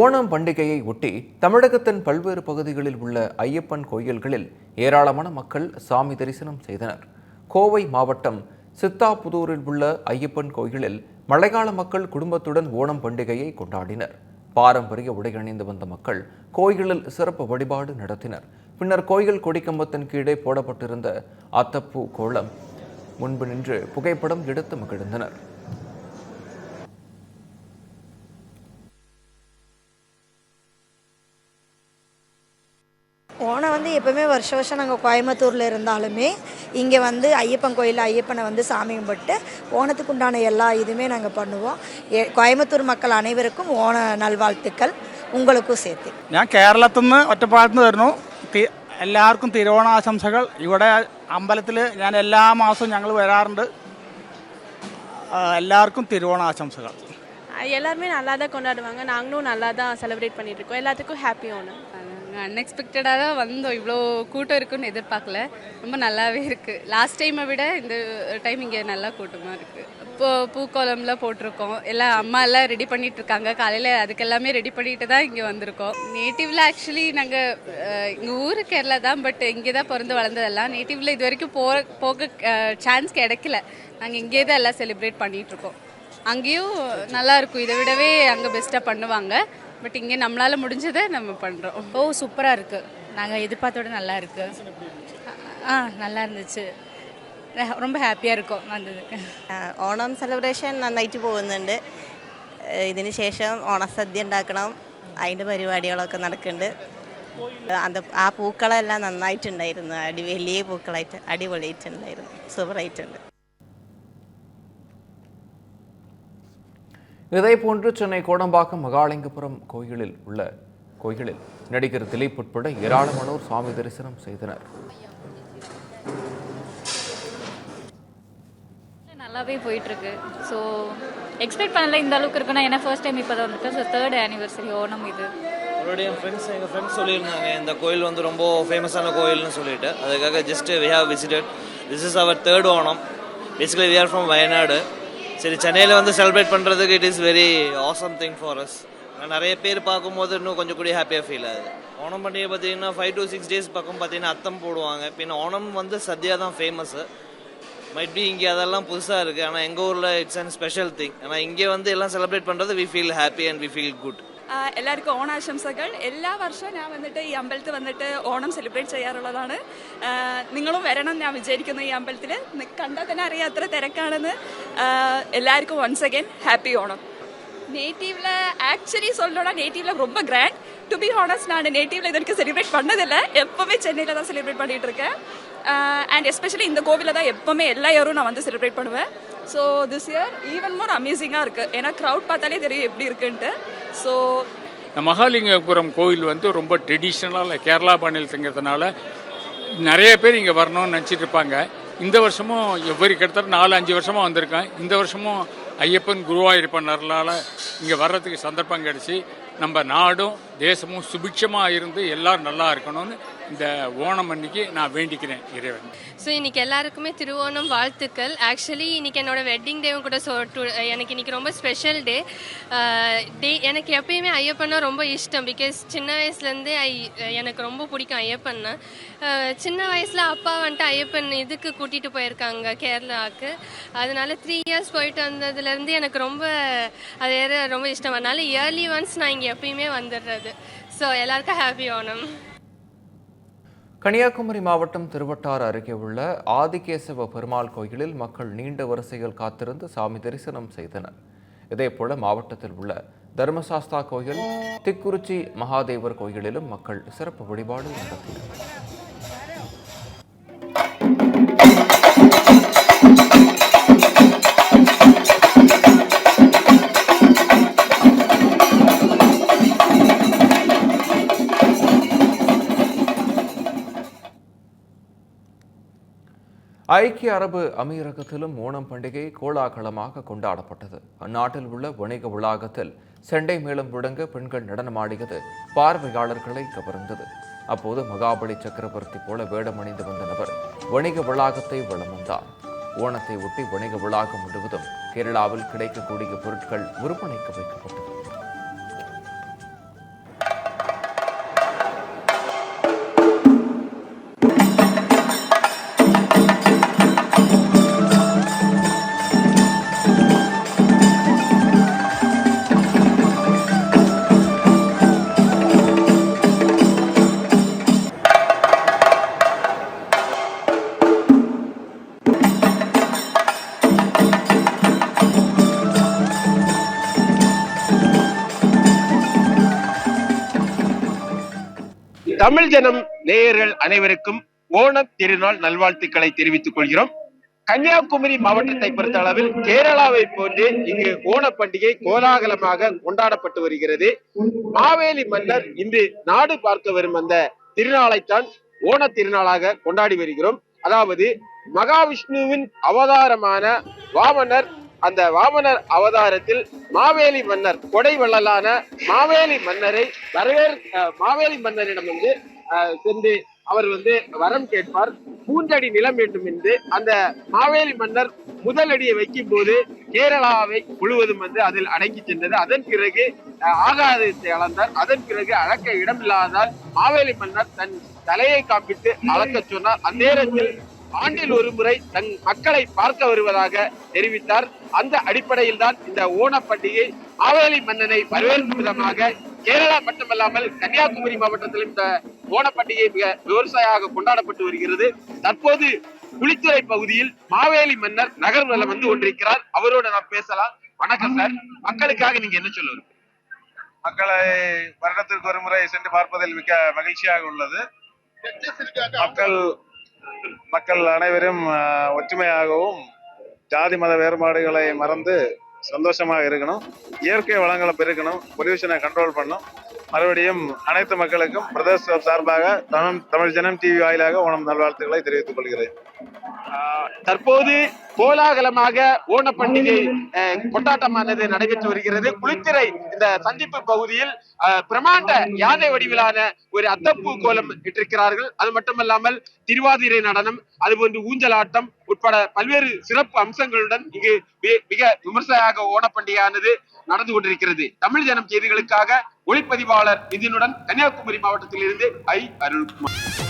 ஓணம் பண்டிகையை ஒட்டி தமிழகத்தின் பல்வேறு பகுதிகளில் உள்ள ஐயப்பன் கோயில்களில் ஏராளமான மக்கள் சாமி தரிசனம் செய்தனர். கோவை மாவட்டம் சித்தாபுதூரில் உள்ள ஐயப்பன் கோயிலில் மழைக்கால மக்கள் குடும்பத்துடன் ஓணம் பண்டிகையை கொண்டாடினர். பாரம்பரிய உடை அணிந்து வந்த மக்கள் கோயிலில் சிறப்பு வழிபாடு நடத்தினர். பின்னர் கோயில் கொடிக்கம்பத்தின் கீழே போடப்பட்டிருந்த அத்தப்பூ கோலம் முன்பு நின்று புகைப்படம் எடுத்து மகிழ்ந்தனர். ஓணம் வந்து எப்பவுமே வருஷ வருஷம் நாங்கள் கோயம்புத்தூரில் இருந்தாலுமே இங்கே வந்து ஐயப்பன் கோயிலில் ஐயப்பனை வந்து சாமி கும்பிட்டு ஓணத்துக்கு உண்டான எல்லா இதுவுமே நாங்கள் பண்ணுவோம் எ- கோயம்புத்தூர் மக்கள் அனைவருக்கும் ஓண நல்வாழ்த்துக்கள் உங்களுக்கும் சேர்த்து ഞാൻ കേരളത്തിൽ നിന്ന് ഒറ്റപ്പാലത്ത് നിന്ന് വരുന്നു തി- എല്ലാവർക്കും തിരുവോണാശംസകൾ ഇവിടെ അമ്പലത്തിൽ ഞാൻ എല്ലാ മാസവും ഞങ്ങൾ വരാറുണ്ട് ആ, എല്ലാവർക്കും തിരുവോണാശംസകൾ எல்லாருமே நல்லா தான் கொண்டாடுவாங்க நாங்களும் நல்லா தான் செலிப்ரேட் பண்ணிட்டு இருக்கோம் எல்லாத்துக்கும் ஹாப்பி ஓணம் நாங்கள் அன்எக்ஸ்பெக்டடாக தான் வந்தோம். இவ்வளோ கூட்டம் இருக்குன்னு எதிர்பார்க்கல. ரொம்ப நல்லாவே இருக்குது லாஸ்ட் டைமை விட இந்த டைம் இங்கே நல்லா கூட்டமாக இருக்குது இப்போ பூக்கோலம்லாம் போட்டிருக்கோம். எல்லாம் அம்மா எல்லாம் ரெடி பண்ணிட்டு இருக்காங்க. காலையில் அதுக்கெல்லாமே ரெடி பண்ணிட்டு தான் இங்கே வந்திருக்கோம். நேட்டிவ்ல ஆக்சுவலி நாங்கள் எங்கள் ஊர் கேரளா தான் பட் இங்கே தான் பிறந்து வளர்ந்ததெல்லாம். நேட்டிவ்ல இது வரைக்கும் போக போக சான்ஸ் கிடைக்கல. நாங்கள் இங்கே தான் எல்லாம் செலிப்ரேட் பண்ணிட்டு இருக்கோம். அங்கேயும் நல்லா இருக்கும். இதை விடவே அங்கே பெஸ்ட்டாக பண்ணுவாங்க. பட் இங்கே நம்மளால் முடிஞ்சதை நம்ம பண்ணுறோம் ஓ சூப்பராக இருக்குது நாங்கள் எதிர்பார்த்தோட நல்லா இருக்குது ஆ நல்லா இருந்துச்சு. ரொம்ப ഹാപ്പിയായി இருக்கும் വന്നതൊക്കെ ഓണം സെലിബ്രേഷൻ നന്നായിട്ട് പോകുന്നുണ്ട്. ഇതിന് ശേഷം ഓണസദ്യ ഉണ്ടാക്കണം. അതിന്റെ പരിപാടികളൊക്കെ നടക്കുന്നുണ്ട്. അത് ആ പൂക്കളെല്ലാം നന്നായിട്ടുണ്ടായിരുന്നു. അടി വലിയ പൂക്കളായിട്ട് അടിപൊളിയായിട്ടുണ്ടായിരുന്നു. സൂപ്പറായിട്ടുണ്ട് இதேபோன்று சென்னை கோடம்பாக்கம் மகாலிங்கபுரம் கோயிலில் உள்ள கோயிலில் நடிகர் திலீப் உட்பட ஏராளமானோர் சுவாமி தரிசனம் செய்தனர். நல்லாவே போயிட்டுருக்கு. ஸோ எக்ஸ்பெக்ட் பண்ணல இந்த அளவுக்கு இருக்குன்னா ஏன்னா ஃபர்ஸ்ட் டைம் இப்போ தான் வந்துட்டு ஸோ தேர்ட் ஆனிவர்சரி ஓணம் இது. ஆல்ரெடி என் ஃப்ரெண்ட்ஸ் எங்கள் ஃப்ரெண்ட்ஸ் சொல்லியிருந்தாங்க இந்த கோயில் வந்து ரொம்ப ஃபேமஸான கோயில்னு சொல்லிட்டு. அதுக்காக just we have visited this is our third Onam. Basically we are from Wayanad சரி சென்னையில் வந்து செலிப்ரேட் பண்ணுறதுக்கு it is very awesome thing for us நிறைய பேர் பார்க்கும்போது இன்னும் கொஞ்சம் கூட ஹாப்பியாக ஃபீல் ஆகுது. ஓணம் பண்டிகை பார்த்தீங்கன்னா ஃபைவ் டு சிக்ஸ் டேஸ் பக்கம் பார்த்தீங்கன்னா அத்தம் போடுவாங்க. பின்ன ஓணம் வந்து சத்யா தான் ஃபேமஸ்ஸு மைட் பி இங்கே அதெல்லாம் புதுசாக இருக்குது ஆனால் எங்கள் ஊரில் இட்ஸ் அண்ட் ஸ்பெஷல் திங் ஆனால் இங்கே வந்து எல்லாம் செலிப்ரேட் பண்ணுறது we feel happy and we feel good എല്ലാവർക്കും ഓണാശംസകൾ എല്ലാ വർഷവും ഞാൻ വന്നിട്ട് ഈ അമ്പലത്തിൽ വന്നിട്ട് ഓണം സെലിബ്രേറ്റ് ചെയ്യാറുള്ളതാണ് ആ, നിങ്ങളും വരണം ഞാൻ വിചാരിക്കുന്നു ഈ അമ്പലത്തിൽ കണ്ടാൽ തന്നെ അറിയാം അത്ര തിരക്കാണെന്ന് ആ, എല്ലാവർക്കും once again happy Onam நேட்டிவ்ல actually சொல்லணும்னா நேட்டிவ்ல ரொம்ப கிராண்ட் டு பி ஹானஸ்ட் நான் நேட்டிவ்ல இது வரைக்கும் செலிப்ரேட் பண்ணதில்லை எப்பவுமே சென்னையில் தான் செலிப்ரேட் பண்ணிட்டு இருக்கேன் அண்ட் எஸ்பெஷலி இந்த கோவிலில் தான் எப்பவுமே எல்லா இயரும் நான் வந்து செலிப்ரேட் பண்ணுவேன் so this year even more அமேசிங்காக இருக்குது ஏன்னா க்ரௌட் பார்த்தாலே தெரியும் எப்படி இருக்குன்ட்டு ஸோ இந்த மகாலிங்கபுரம் கோயில் வந்து ரொம்ப ட்ரெடிஷ்னலாக கேரளா மாநிலத்துங்கிறதுனால நிறைய பேர் இங்கே வரணும்னு நினச்சிட்டு இருப்பாங்க. இந்த வருஷமும் எவ்வரி கிட்டத்தட்ட நாலு அஞ்சு வருஷமாக வந்திருக்கேன். இந்த வருஷமும் ஐயப்பன் குருவாயிருப்பனால இங்கே வர்றதுக்கு சந்தர்ப்பம் கிடச்சி நம்ம நாடும் தேசமும் சுபிட்சமாக இருந்து எல்லாரும் நல்லா இருக்கணும்னு இந்த ஓணம் அன்னைக்கு நான் வேண்டிக்கிறேன் இறைவன். ஸோ இன்னைக்கு எல்லாருக்குமே திருவோணம் வாழ்த்துக்கள். ஆக்சுவலி இன்னைக்கு என்னோட வெட்டிங் டேவும் கூட ஸோ எனக்கு இன்னைக்கு ரொம்ப ஸ்பெஷல் டே டே எனக்கு எப்பயுமே ஐயப்பன்னா ரொம்ப இஷ்டம். பிகாஸ் சின்ன வயசுலேருந்தே ஐ எனக்கு ரொம்ப பிடிக்கும் ஐயப்பன்னா. Uh, சின்ன வயசில் அப்பா வந்துட்டு ஐயப்பன் இதுக்கு கூட்டிகிட்டு போயிருக்காங்க கேரளாவுக்கு. அதனால த்ரீ இயர்ஸ் போயிட்டு வந்ததுலேருந்து எனக்கு ரொம்ப அது வேறு ரொம்ப இஷ்டம். அதனால இயர்லி ஒன்ஸ் நான் இங்கே எப்பயுமே வந்துடுறது ஸோ எல்லாருக்கும் ஹாப்பி ஓணம். கன்னியாகுமரி மாவட்டம் திருவட்டாறு அருகே உள்ள ஆதிகேசவ பெருமாள் கோயிலில் மக்கள் நீண்ட வரிசையில் காத்திருந்து சாமி தரிசனம் செய்தனர். இதேபோல மாவட்டத்தில் உள்ள தர்மசாஸ்தா கோயில் திக்குறிச்சி மகாதேவர் கோயிலிலும் மக்கள் சிறப்பு வழிபாடு நடத்தினர். ஐக்கிய அரபு அமீரகத்திலும் ஓணம் பண்டிகை கோலாகலமாக கொண்டாடப்பட்டது. அந்நாட்டில் உள்ள வணிக வளாகத்தில் செண்டை மேளம் முழங்க பெண்கள் நடனமாடியது பார்வையாளர்களை கவர்ந்தது. அப்போது மகாபலி சக்கரவர்த்தி போல வேடமணிந்து வந்த நபர் வணிக வளாகத்தை வளம் வந்தார் ஓணத்தை ஒட்டி வணிக வளாகம் முழுவதும் கேரளாவில் கிடைக்கக்கூடிய பொருட்கள் விற்பனைக்கு வைக்கப்பட்டது. தமிழ் ஜனம் நேயர்கள் அனைவருக்கும் ஓணம் திருநாள் நல்வாழ்த்துக்களை தெரிவித்துக் கொள்கிறோம். கன்னியாகுமரி மாவட்டத்தை பொறுத்த அளவில் கேரளாவை போன்று இங்கு ஓண பண்டிகை கோலாகலமாக கொண்டாடப்பட்டு வருகிறது. மாவேலி மன்னர் இன்று நாடு பார்க்க வரும் அந்த திருநாளைத்தான் ஓண திருநாளாக கொண்டாடி வருகிறோம். அதாவது மகாவிஷ்ணுவின் அவதாரமான வாமனர் அந்த வாமனர் அவதாரத்தில் மாவேலி மன்னர் கொடை வள்ளலான மாவேலி மன்னரை வரவேற் மாவேலி மன்னரிடம் வந்து அஹ், சென்று அவர் வந்து வரம் கேட்பார். மூன்றடி நிலம் வேண்டும் என்று அந்த மாவேலி மன்னர் முதல் அடியை வைக்கும் போது கேரளாவை முழுவதும் வந்து அதில் அடங்கி சென்றது. அதன் பிறகு அஹ், அளந்தார். அதன் பிறகு அளக்க இடமில்லாதால் மாவேலி மன்னர் தன் தலையை காப்பிட்டு அளக்க சொன்னார். அந்த நேரத்தில் ஆண்டில் ஒரு முறை தன் மக்களை பார்க்க வருவதாக தெரிவித்தார். அந்த அடிப்படையில் தான் இந்த ஓண பண்டிகை மாவேலி மன்னனை வரவேற்கும் விதமாக கேரளா மட்டுமல்லாமல் கன்னியாகுமரி மாவட்டத்திலும் இந்த ஓண பண்டிகை மிக விவசாயியாக கொண்டாடப்பட்டு வருகிறது. தற்போது குளித்துறை பகுதியில் மாவேலி மன்னர் நகர்வலம் வந்து கொண்டிருக்கிறார். அவரோட நாம் பேசலாம். வணக்கம் சார். மக்களுக்காக நீங்க என்ன சொல்ல விரும்புறீங்க? மக்களை வருடத்திற்கு ஒரு முறை சென்று பார்ப்பதில் மிக்க மகிழ்ச்சியாக உள்ளது. மக்கள் மக்கள் அனைவரும் ஒற்றுமையாகவும் ஜாதி மத வேறுபாடுகளை மறந்து சந்தோஷமாக இருக்கணும். இயற்கை வளங்களை பெருக்கணும் பொல்யூஷனை கண்ட்ரோல் பண்ணும் மறுபடியும் அனைத்து மக்களுக்கும் பிரதேச சார்பாக தமிழ் தமிழ் ஜனம் டிவி வாயிலாக ஓணம் நல்வாழ்த்துக்களை தெரிவித்துக் கொள்கிறேன். தற்போது கோலாகலமாக ஓண பண்டிகை கொண்டாட்டமானது நடைபெற்று வருகிறது. குளித்திரை இந்த சந்திப்பு பகுதியில் பிரமாண்ட யானை வடிவிலான ஒரு அத்தப்பூ கோலம் இட்டிருக்கிறார்கள். அது மட்டுமல்லாமல் திருவாதிரை நடனம் அதுபோன்று ஊஞ்சலாட்டம் உட்பட பல்வேறு சிறப்பு அம்சங்களுடன் இங்கு மிக விமர்சையாக ஓண பண்டிகையானது நடந்து கொண்டிருக்கிறது. தமிழ் ஜனம் செய்திகளுக்காக ஒளிப்பதிவாளர் இதனுடன் கன்னியாகுமரி மாவட்டத்தில் இருந்து ஐ அருள்குமார்.